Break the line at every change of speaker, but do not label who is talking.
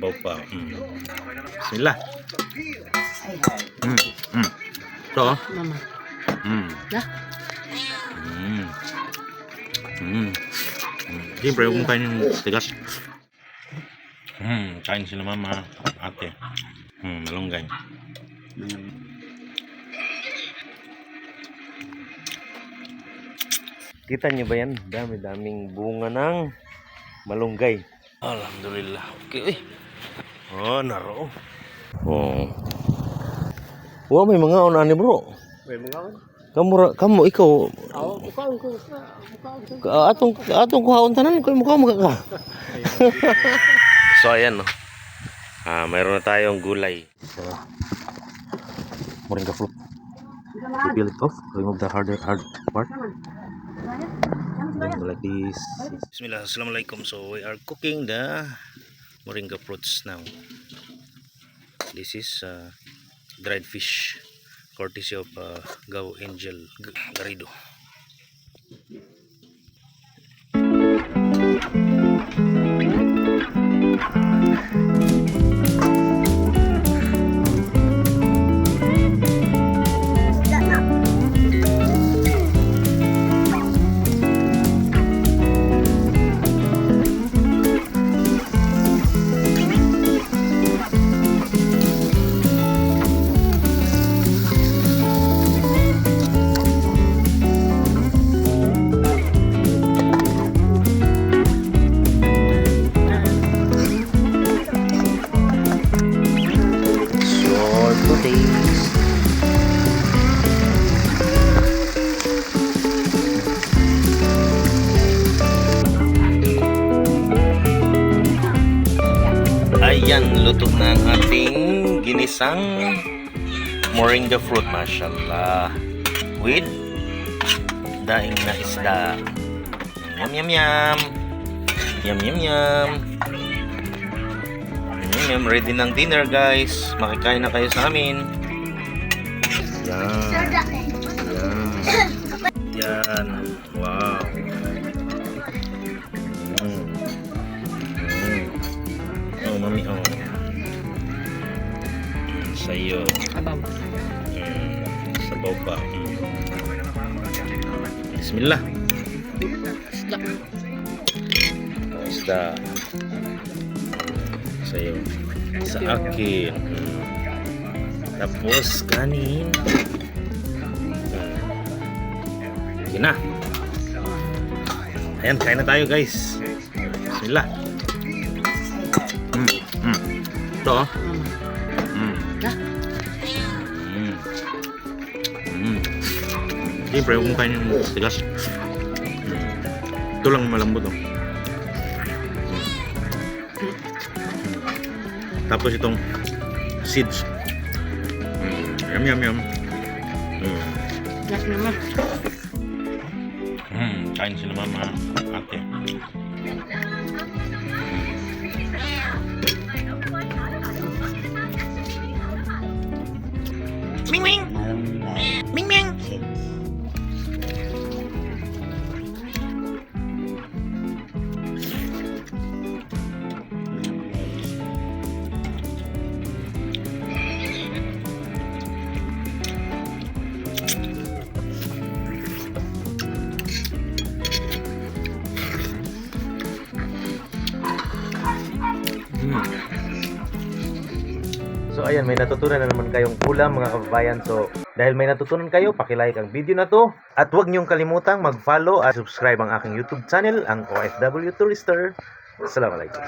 Sabaw pa. Mm. Bismillah.
Ay,
Mm. Mm. Ito oh.
mama.
Mm.
Dah.
Mm. Mm. Mm. Siyempre, huwag mong kain yung tigas. Mm. Kain sila mama, ate. Mm. Malunggay.
Kita niyo ba yan? Dami-daming bunga ng malunggay.
Alhamdulillah. Okay. Oh, naro.
Oh. Wa may mga unani bro.
May mga
Kamu ra- kamu ikaw
Ako, ko sa mukha ko.
atong atong kuhaon tanan ko mukha mo ka. so ayan no. Ah, mayroon na tayong gulay. Moringa fruit. We peel it off. Remove the hard hard part. Then like this.
Bismillah. Assalamualaikum. So, we are cooking the moringa fruits now. This is uh, dried fish. Courtesy of uh, Gao Angel Garrido.
Short
Ayan, luto na ang ating ginisang moringa fruit, mashallah. With daing na isda. Yum, yum, yum. Yum, yum, yum. Yum, yum. Ready ng dinner, guys. Makikain na kayo sa amin. Yan. Mami, oh. Mm, Sa'yo.
Abaw.
Mm, sabaw pa. Mm. Bismillah.
Isda.
Oh, Isda. Sa'yo. Sa akin. Mm. Tapos, kanin. Yun na. Ayan, kain na tayo guys. Bismillah.
Mama.
Mm. Mm. Mm. Siyempre, huwag mong kain yung tigas. Ito lang malambot oh. Tapos itong seeds. Mm. Yum, yum, yum. Mm.
Dah naman.
Mm. Kain sila mama, ate. วิ่งวิ่งวิ่ง
So ayan, may natutunan na naman kayong ulam mga kababayan. So dahil may natutunan kayo, pakilike ang video na to. At huwag niyong kalimutang mag-follow at subscribe ang aking YouTube channel, ang OFW Tourister. Assalamualaikum.